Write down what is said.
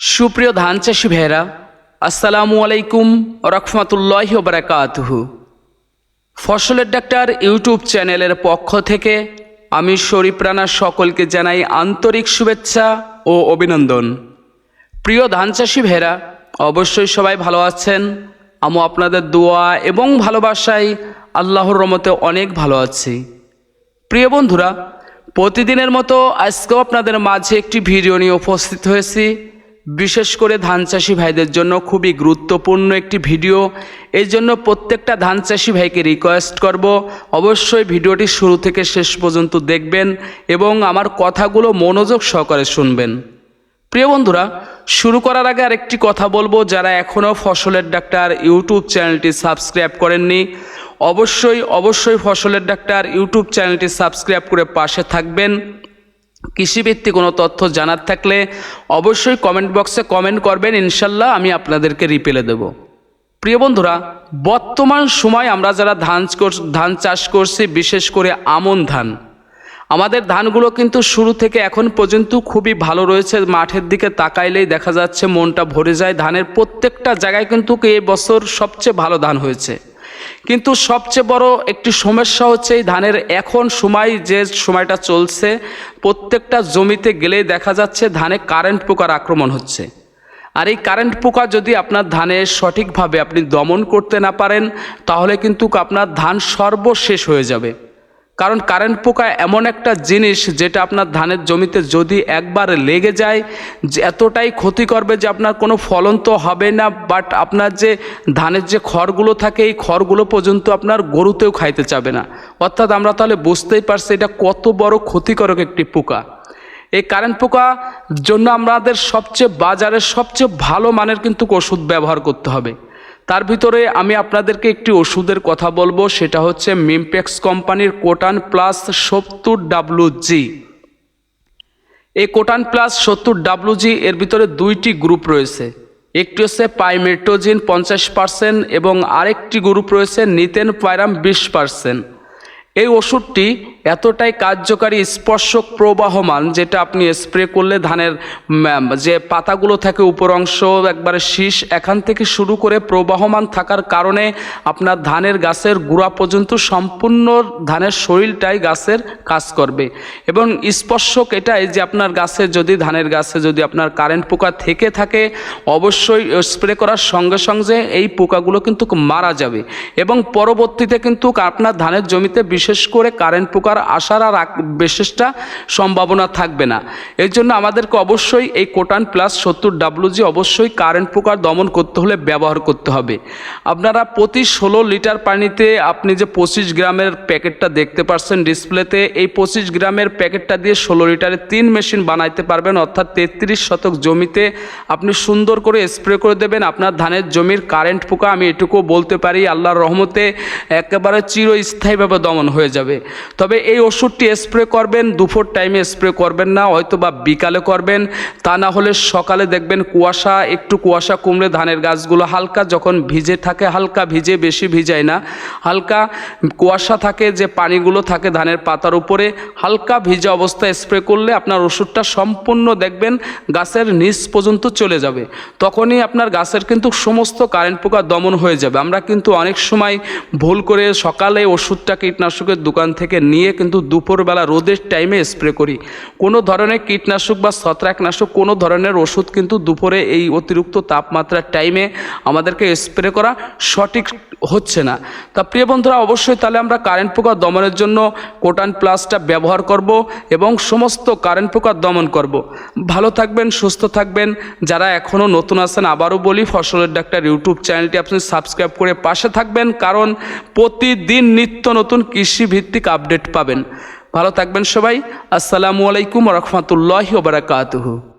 সুপ্রিয় ধান চাষি ভাইয়েরা, আসসালামু আলাইকুম রহমতুল্লাহ বারাকাতুহু। ফসলের ডাক্তার ইউটিউব চ্যানেলের পক্ষ থেকে আমি শরীফ রানা সকলকে জানাই আন্তরিক শুভেচ্ছা ও অভিনন্দন। প্রিয় ধান চাষি ভাইয়েরা, অবশ্যই সবাই ভালো আছেন। আমি আপনাদের দোয়া এবং ভালোবাসায় আল্লাহর রমতে অনেক ভালো আছি। প্রিয় বন্ধুরা, প্রতিদিনের মতো আজকেও আপনাদের মাঝে একটি ভিডিও নিয়ে উপস্থিত হয়েছি। বিশেষ করে ধান চাষি ভাইদের জন্য খুবই গুরুত্বপূর্ণ একটি ভিডিও। এই জন্য প্রত্যেকটা ধান চাষি ভাইকে রিকোয়েস্ট করব। অবশ্যই ভিডিওটি শুরু থেকে শেষ পর্যন্ত দেখবেন এবং আমার কথাগুলো মনোযোগ সহকারে শুনবেন। প্রিয় বন্ধুরা, শুরু করার আগে আরেকটি কথা বলব যারা এখনও ফসলের ডাক্তার ইউটিউব চ্যানেলটি সাবস্ক্রাইব করেননি। অবশ্যই অবশ্যই ফসলের ডাক্তার ইউটিউব চ্যানেলটি সাবস্ক্রাইব করে পাশে থাকবেন। কৃষিভিত্তিক কোনো তথ্য জানার থাকলে অবশ্যই কমেন্ট বক্সে কমেন্ট করবেন, ইনশাল্লাহ আমি আপনাদেরকে রিপেলে দেব। প্রিয় বন্ধুরা, বর্তমান সময় আমরা যারা ধান ধান চাষ করছি, বিশেষ করে আমন ধান, আমাদের ধানগুলো কিন্তু শুরু থেকে এখন পর্যন্ত খুবই ভালো রয়েছে, মাঠের দিকে তাকাইলেই দেখা যাচ্ছে মনটা ভরে যায়। ধানের প্রত্যেকটা জায়গায় কিন্তু এই বছর সবচেয়ে ভালো ধান হয়েছে। কিন্তু সবচেয়ে বড় একটি সমস্যা হচ্ছে এই ধানের এখন সময় যে সময়টা চলছে, প্রত্যেকটা জমিতে গেলেই দেখা যাচ্ছে ধানে কারেন্ট পোকার আক্রমণ হচ্ছে। আর এই কারেন্ট পোকা যদি আপনার ধানে সঠিকভাবে আপনি দমন করতে না পারেন, তাহলে কিন্তু আপনার ধান সর্বশেষ হয়ে যাবে। কারণ কারেন্ট পোকা এমন একটা জিনিস যেটা আপনার ধানের জমিতে যদি একবার লেগে যায় এতটাই ক্ষতি করবে যে আপনার কোনো ফলন তো হবে না বাট আপনার যে ধানের যে খড়গুলো থাকে, এই খড়গুলো পর্যন্ত আপনার গরুতেও খাইতে চাবে না। অর্থাৎ আমরা তাহলে বুঝতেই পারছি এটা কত বড় ক্ষতিকারক একটি পোকা। এই কারেন্ট পোকা জন্য আমাদের সবচেয়ে বাজারের সবচেয়ে ভালো মানের কিন্তু ওষুধ ব্যবহার করতে হবে। তার ভিতরে আমি আপনাদেরকে একটি ওষুধের কথা বলব, সেটা হচ্ছে মিমপেক্স কোম্পানির কোটান প্লাস সত্তর ডাব্লু জি। এই কোটান প্লাস সত্তর ডাব্লুজি এর ভিতরে দুইটি গ্রুপ রয়েছে। একটি হচ্ছে পাইমেট্রোজিন পঞ্চাশ পার্সেন্ট এবং আরেকটি গ্রুপ রয়েছে নিতেন পায়রাম বিশ পার্সেন্ট। এই ওষুধটি এতটাই কার্যকারী, স্পর্শক প্রবাহমান যেটা আপনি স্প্রে করলে ধানের যে পাতাগুলো থাকে উপর অংশ, একবারে শীষ, এখান থেকে শুরু করে প্রবাহমান থাকার কারণে আপনার ধানের গাছের গোড়া পর্যন্ত সম্পূর্ণ ধানের শরীরটাই গাছের কাজ করবে। এবং স্পর্শক এটাই যে আপনার গাছে যদি, ধানের গাছে যদি আপনার কারেন্ট পোকা থেকে থাকে, অবশ্যই স্প্রে করার সঙ্গে সঙ্গে এই পোকাগুলো কিন্তু মারা যাবে। এবং পরবর্তীতে কিন্তু আপনার ধানের জমিতে বিশেষ করে কারেন্ট পোকার আসার আর বিশেষটা সম্ভাবনা থাকবে না। এর জন্য আমাদেরকে অবশ্যই এই কোটান প্লাস সত্তর ডাব্লুজি অবশ্যই কারেন্ট পোকার দমন করতে হলে ব্যবহার করতে হবে। আপনারা প্রতি ষোলো লিটার পানিতে আপনি যে পঁচিশ গ্রামের প্যাকেটটা দেখতে পাচ্ছেন ডিসপ্লেতে, এই পঁচিশ গ্রামের প্যাকেটটা দিয়ে ষোলো লিটারের তিন মেশিন বানাইতে পারবেন, অর্থাৎ তেত্রিশ শতক জমিতে আপনি সুন্দর করে স্প্রে করে দেবেন। আপনার ধানের জমির কারেন্ট পোকা, আমি এটুকু বলতে পারি, আল্লাহর রহমতে একেবারে চিরস্থায়ীভাবে দমন হয়ে যাবে। তবে এই ওষুধটি স্প্রে করবেন, দুপুর টাইমে স্প্রে করবেন না হয়তো বা বিকালে করবেন। তা না হলে সকালে দেখবেন কুয়াশা, একটু কুয়াশা কমলে ধানের গাছগুলো হালকা যখন ভিজে থাকে, হালকা ভিজে, বেশি ভিজায় না। হালকা কুয়াশা থাকে, যে পানিগুলো থাকে ধানের পাতার উপরে, হালকা ভিজা অবস্থায় স্প্রে করলে আপনার ওষুধটা সম্পূর্ণ দেখবেন গাছের নিচ পর্যন্ত চলে যাবে। তখনই আপনার গাছের কিন্তু সমস্ত কারেন্ট পোকা দমন হয়ে যাবে। আমরা কিন্তু অনেক সময় ভুল করে সকালে ওষুধটা কীটনাশকের দোকান থেকে নিয়ে কিন্তু দুপুরবেলা রোদের টাইমে স্প্রে করি। কোনো ধরনের কীটনাশক বা ছত্রাকনাশক, কোনো ধরনের ওষুধ কিন্তু দুপুরে এই অতিরিক্ত তাপমাত্রার টাইমে আমাদেরকে স্প্রে করা সঠিক হচ্ছে না। তা প্রিয় বন্ধুরা, অবশ্যই তাহলে আমরা কারেন্ট পোকা দমনের জন্য কোটান প্লাসটা ব্যবহার করব এবং সমস্ত কারেন্ট পোকা দমন করব। ভালো থাকবেন, সুস্থ থাকবেন। যারা এখনও নতুন আছেন, আবারও বলি, ফসলের ডাক্তার ইউটিউব চ্যানেলটি আপনি সাবস্ক্রাইব করে পাশে থাকবেন। কারণ প্রতিদিন নিত্য নতুন কৃষিভিত্তিক আপডেট পাবেন। ভালো থাকবেন সবাই। আসসালামু আলাইকুম রহমতুল্লাহ বারাকাতুহু।